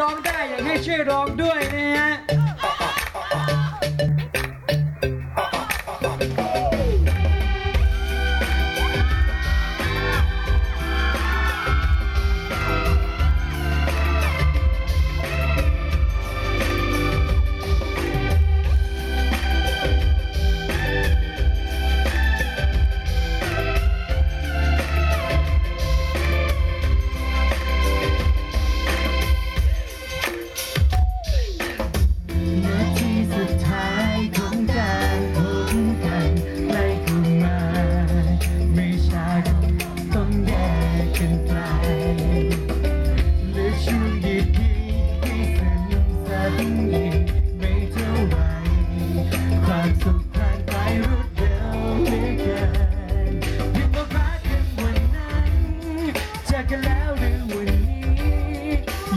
ร้องได้อยากให้ช่วยร้องด้วยนะฮะ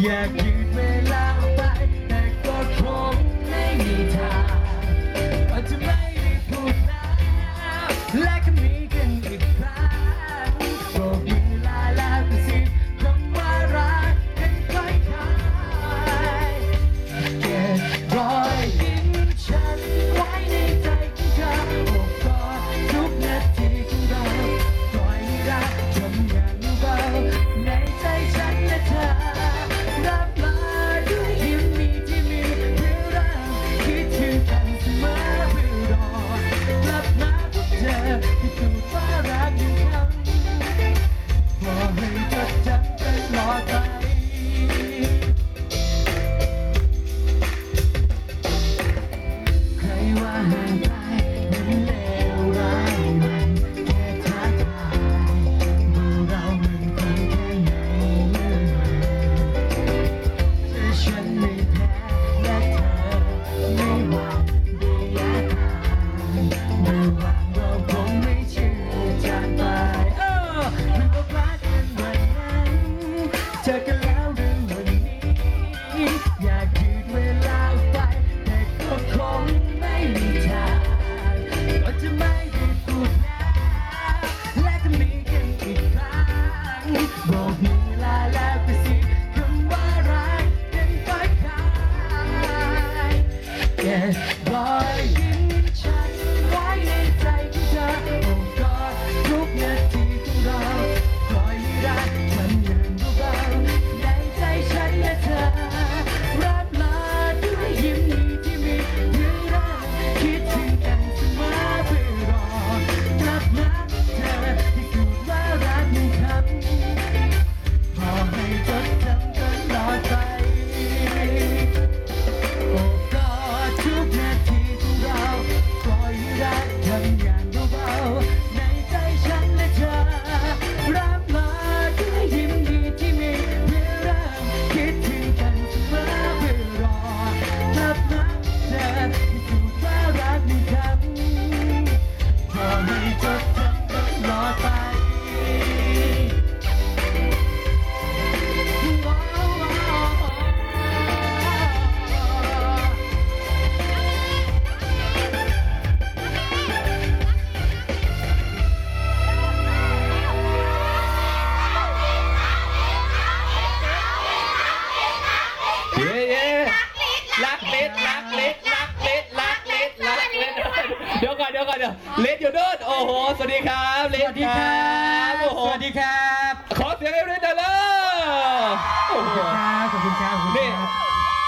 อ เดี๋ยวเล็ดอยู่โน่นโอ้โห สวัสดีครับเล็สดวัสดีครับ โอ้โห สวัสดีครั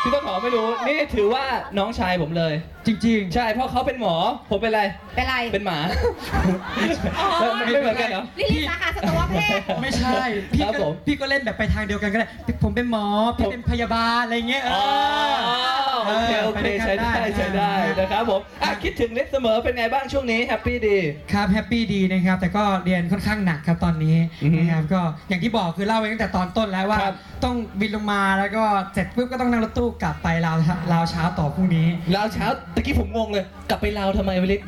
พี่ต้นหอมไม่รู้ นี่ถือว่าน้องชายผมเลย จริงใช่ เพราะเขาเป็นหมอ ผมเป็นอะไร เป็นไรเป็นหมาอ๋อไม่ไม่เหมือนกันเหรอ ลิลิสาขาสัตวแพทย์ๆไม่ใช่พี่ครับก็ผมพี่ก็เล่นแบบไปทางเดียวกันก็ได้ผมเป็นหมอพี่เป็นพยาบาลอะไรเงี้ยเออ๋ออ โอเคโอเคไปด้วยกันใช้ได้ได้ใช้ได้นะครับผมอะคิดถึงเล็ดเสมอเป็นไงบ้างช่วงนี้แฮปปี้ดี ครับแฮปปี้ดีนะครับ แต่ก็เรียนค่อนข้างหนักครับตอนนี้อือฮึนะครับก็อย่างที่บอกคือเล่าไว้ตั้งแต่ตอนต้นแล้วว่า ครับต้องบินลงมาแล้วก็เสร็จปุ๊บก็ต้องนั่งรถตู้กลับไปลาวลาวเช้าต่อพรุ่งนี้ ลาวเช้าตะกี้ผมงงเลย กลับไปลาวทำไมวะลิศ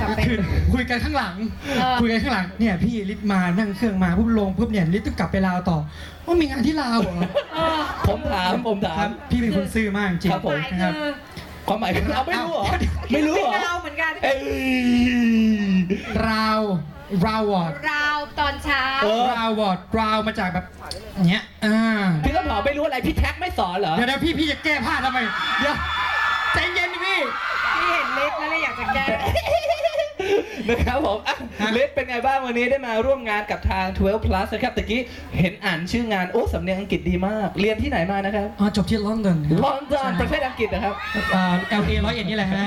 กลับไป คือคุยกันข้างหลัง เออ คุยกันข้างหลังเนี่ยพี่ลิศมานั่งเครื่องมาปุ๊บลงปุ๊บเนี่ยลิศต้องกลับไปลาวต่อว่ามีงานที่ลาวเหรอเออผมถามผมถาครัม บพี่เป็นคนซื่อมากจริงครับผม หมายนะครับ คือความหมายคือเราไม่รู้เหรอ ไม่รู้เหรอ เป็นเราเหมือนกันเอ้ย ราวราววอร์ดราวตอนเช้า เออ ราววอร์ดราวมาจากแบบเนี้ยอ่าพี่ ต้นหอมไม่รู้อะไรพี่แท็กไม่สอนเหรอเดี๋ยวเดี๋ยวพี่พี่จะแก้ผ้าทำไม เดี๋ยวใจเย็นดิพี่พี่เห็นเล็กแล้วเลยอยากจะแก้ นะครับผมอะฮะเลสเป็นไงบ้างวันนี้ได้มาร่วมงานกับทาง 12 plus นะครับตะกี้เห็นอ่านชื่องานโอ้สำเนียงอังกฤษดีมาก เรียนที่ไหนมานะครับอ๋อจบที่ลอนดอนลอนดอนประเทศอังกฤษนะครับเอ่อ LA ร้อยเอ็ดนี่แหละฮะ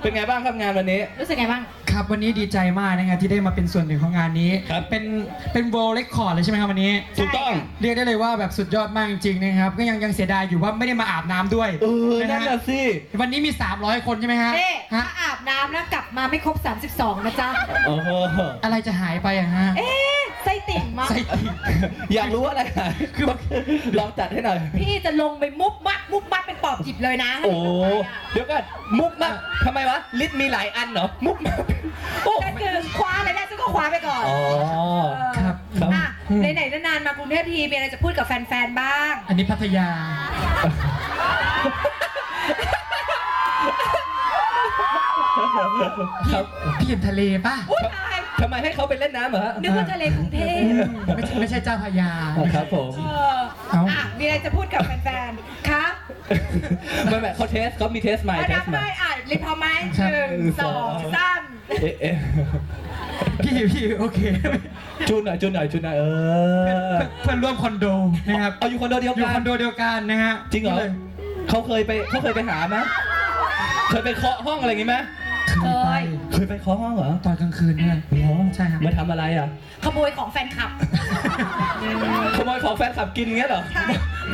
เป็นไงบ้างครับงานวันนี้ รู้สึกไงบ้าง ครับวันนี้ดีใจมากนะครับที่ได้มาเป็นส่วนหนึ่งของงานนี้ครับเป็นเป็น world record เลยใช่ไหมครับวันนี้ถูกต้องเรียกได้เลยว่าแบบสุดยอดมากจริงๆนะครับก็ยังยังเสียดายอยู่ว่าไม่ได้มาอาบน้ำด้วยเออนะนั่นฮะน่ะสิวันนี้มี 300 คนใช่ไหมฮะนี่ถ้าฮะอาบน้ำแล้วกลับมาไม่ครบ 32 นะจ๊ะ โอ้โหอะไรจะหายไปอะฮะ เอ๊ะไส้ติ่งมั้งไส้ติ่งอยากรู้อะไรอะคือลองจัดให้หน่อย พี่จะลงไปมุบมัดมุบมัดเป็นปอบจิบเลยนะโอ้เดี๋ยวก่อนมุกมากทำไมวะลิศมีหลายอันเหรอมุกมากโอ้นั่นคือคว้าอะไรได้ฉันก็คว้าไปก่อนอ๋อครับครับอะไหนๆนานๆมากรุงเทพทีมีอะไรจะพูดกับแฟนๆบ้าง อันนี้พัทยา ครับพี่เห็นทะเลป่ะอุ้ยตาย ทำไมให้เขาไปเล่นน้ำเหรอฮะนึกว่าทะเลกรุงเทพไม่ใช่ไม่ใช่เจ้าพระยา ครับผม เออเอ้า อะมีอะไรจะพูดกับแฟนๆ คะไม่ไม่เขาเทสเขามีเทสใหม่เอาเทนัสบใหไหมม่อะรีบพอไหมหครับนึ่งสองสามเอ๊ะเอ๊ะพี่พี่โอเคจูนหน่อยจูนหน่อยจูนหน่อยเออ เพื่อนร่วมคอนโดนะครับเอาอยู่คอนโดเดียวอยู่กัคน อนโดเดียวกันนะฮะจริงเหรอเขาเคยไปเขาเคยไปหาไหมเคยไปเคาะห้องอะไรอย่างงี้ไหม เคยไปเคยไปเคาะห้องเหรอตอนกลางคืนเนี่ยเหรอใช่ครับ มาทำอะไรอะ ขโมยของแฟนคลับ ขโมยของแฟนคลับกินเงี้ยเหรอ ใช่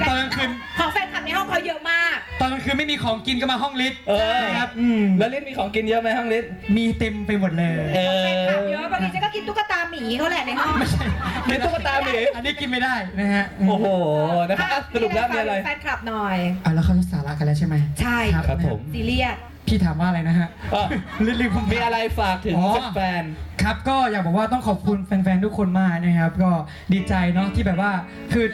ตอนกลางคืน ของแฟนคลับในห้องเขาเยอะมาก ตอนกลางคืนไม่มีของกินก็มาห้องลิฟต์เออนะครับอืมแล้วลิศมีของกินเยอะไหมห้องลิศมีเต็มไปหมดเลย เอแฟนคลับอเยอะบางทีฉันก็กินตุ๊กตาหมีเขาแหละในห้องไม่ใช่ กินตุ๊กตาหมีอันนี้กินไม่ได้นะฮะโอ้โห นะครับอะสรุปแล้วมีอะไร แฟนคลับหน่อย อะแล้วเขาสาระกันแล้วใช่ไหมใช่ ครับผม ซีเรียส พี่ถามว่าอะไรนะฮะอะรีบๆผมมีอะไรฝากถึงอ๋อ แฟน ครับก็อยากบอกว่าต้องขอบคุณแฟนๆทุกคนมากนะครับ ก็ดีใจเนาะที่แบบว่าคือ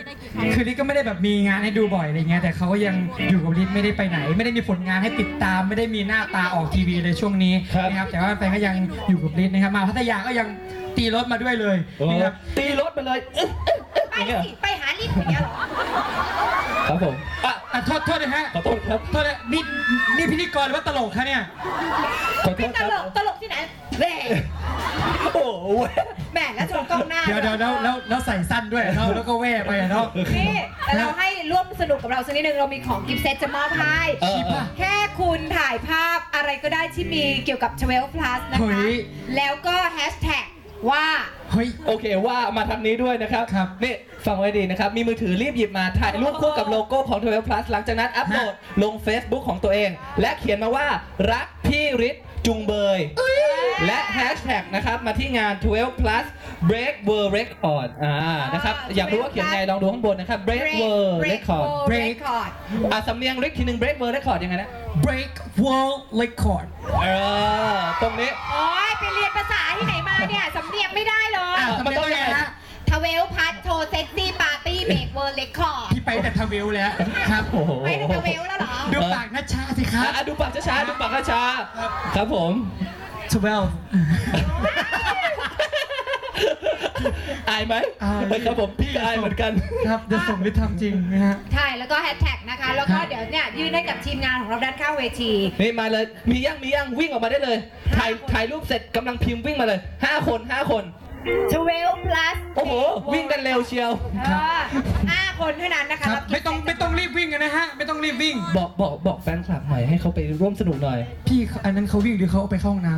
คือลิศก็ไม่ได้แบบมีงานให้ดูบ่อยอะไรเงี้ยแต่เขาก็ยังอยู่กับลิศไม่ได้ไปไหน ไม่ได้มีผลงานให้ติดตาม ไม่ได้มีหน้าตาออกทีวีเลยช่วงนี้นะครับแต่ว่าแฟนๆก็ยังอยู่กับลิศนะครับมาพัทยาก็ยังตีรถมาด้วยเลยๆโอ้นะครับตีรถไปเลยอึ๊ะไปสิไปหาลิฟต์อย่างเงี้ยเหรอ ครับผมอะอะโทษโทษนะฮะขอโทษครับโทษนะนี่นี่พิธีกรหรือว่าตลกคะเนี่ยขอโทษตครับลกตลกที่ไหนเว่โอ้โหแหม่แล้วชนกล้องหน้าเดี๋ยวเดี๋ยวแล้วแล้วแล้วใส่สั้นด้วยเนาะแล้วก็แว่ไปอะเนาะนี่แต่เราให้ร่วมสนุกกับเราสักนิดนึงเรามีของกิฟต์เซตจะมอบให้เออชิปเอออะแค่คุณถ่ายภาพอะไรก็ได้ที่มีเกี่ยวกับ12 plus นะเฮ้คะยแล้วก็แฮชแท็ก ว่า เฮ้ย โอเคว่ามาทางนี้ด้วยนะครับครับ นี่ฟังไว้ดีนะครับ มีมือถือรีบหยิบมาถ่ายรูปคู่กับโลโก้ของ 12 plus หลังจากนั้นอัปโหลดลง Facebook ของตัวเอง และเขียนมาว่ารักพี่ฤทธิ์จุงเบย และแฮชแท็กนะครับ มาที่งาน 12 plus break world record อ่านะครับ อยากรู้ว่าเขียนไงลองดูข้างบนนะครับ break world record Break Record อะสำเนียงริกทีหนึ่ง break world record ยังไงนะ break world record เออตรงนี้ ที่ไหนมาเนี่ยสำเนียงไม่ได้เลยอะมันต้องยังไงฮะ ทเวลพัทโทเซ็กซี่ปาร์ตี้เบรกเวิร์เลคคอร์ดพี่ไปแต่ทวิลแล้วครับโอ้โห ไปทเวลแล้วเหรอ ดูปากนัชชาสิครับ อะดูปากช้าๆดูปากช้าๆครับผม 12 อายไหมอายเฮ้ยครับผมพี่ก็อายเหมือนกัน ครับจะส่งไปทำจริงนะฮะ ใช่แล้วก็แฮชแท็กนะคะ แล้วก็ครับเดี๋ยวเนี่ยยื่นให้กับทีมงานของเราด้านข้างเวที นี่มาเลยมียังมียังวิ่งออกมาได้เลยถ่ายถ่ายรูปเสร็จกำลังพิมพ์วิ่งมาเลย 5 คน 5 คน 12 plus โอ้โห วิ่งกันเร็วเชียว เออห้า คนเท่านั้นนะคะครับไม่ต้องไม่ต้องรีบวิ่งกันนะฮะ ไม่ต้องรีบวิ่ง บอกบอกบอกแฟนคลับหน่อยให้เขาไปร่วมสนุกหน่อย พี่อันนั้นเขาวิ่งหรือเขาเอาไปเข้าห้องน้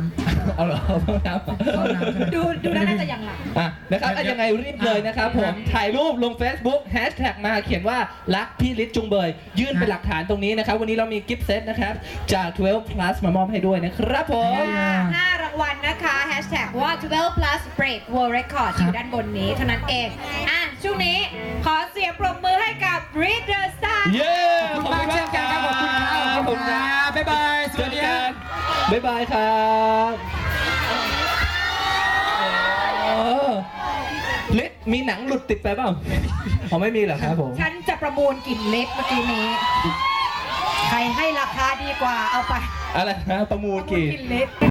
เอาเหรอเอาน้ำเข้าน้ำใช่ไหมดูดูแล้วน่าจะยังหลังอะนะครับอะยังไงรีบเลยนะครับผมถ่ายรูปลง Facebook แฮชแท็กมาเขียนว่ารักพี่ฤทธิ์จุงเบย ยื่นเป็นหลักฐานตรงนี้นะครับ วันนี้เรามีกิฟต์เซตนะครับจาก 12 plus มามอบให้ด้วยนะครับผมห้ารางวัลนะคะแฮชแท็กว่า 12 plus break world record อยู่ด้านบนนี้เท่านั้นเองอะช่วงนี้ขอเสียงปรบมือให้กับ Reader Star เย้ขอบคุณมากเช่นกันครับขอบคุณครับขอบคุณคครัรับบบ๊ายบายสเจวัอสดีกัฮะนบ๊ายบายครับเออลิศมีหนังหลุดติดไปเปล่าอ๋อไม่มีเหรอครับผม ฉันจะประมูลกลิ่นเล็บเมื่อกี้นี้ ใครให้ราคาดีกว่าเอาไป อะไรนะประมูลประมูลกี่กลิ่นเล็บ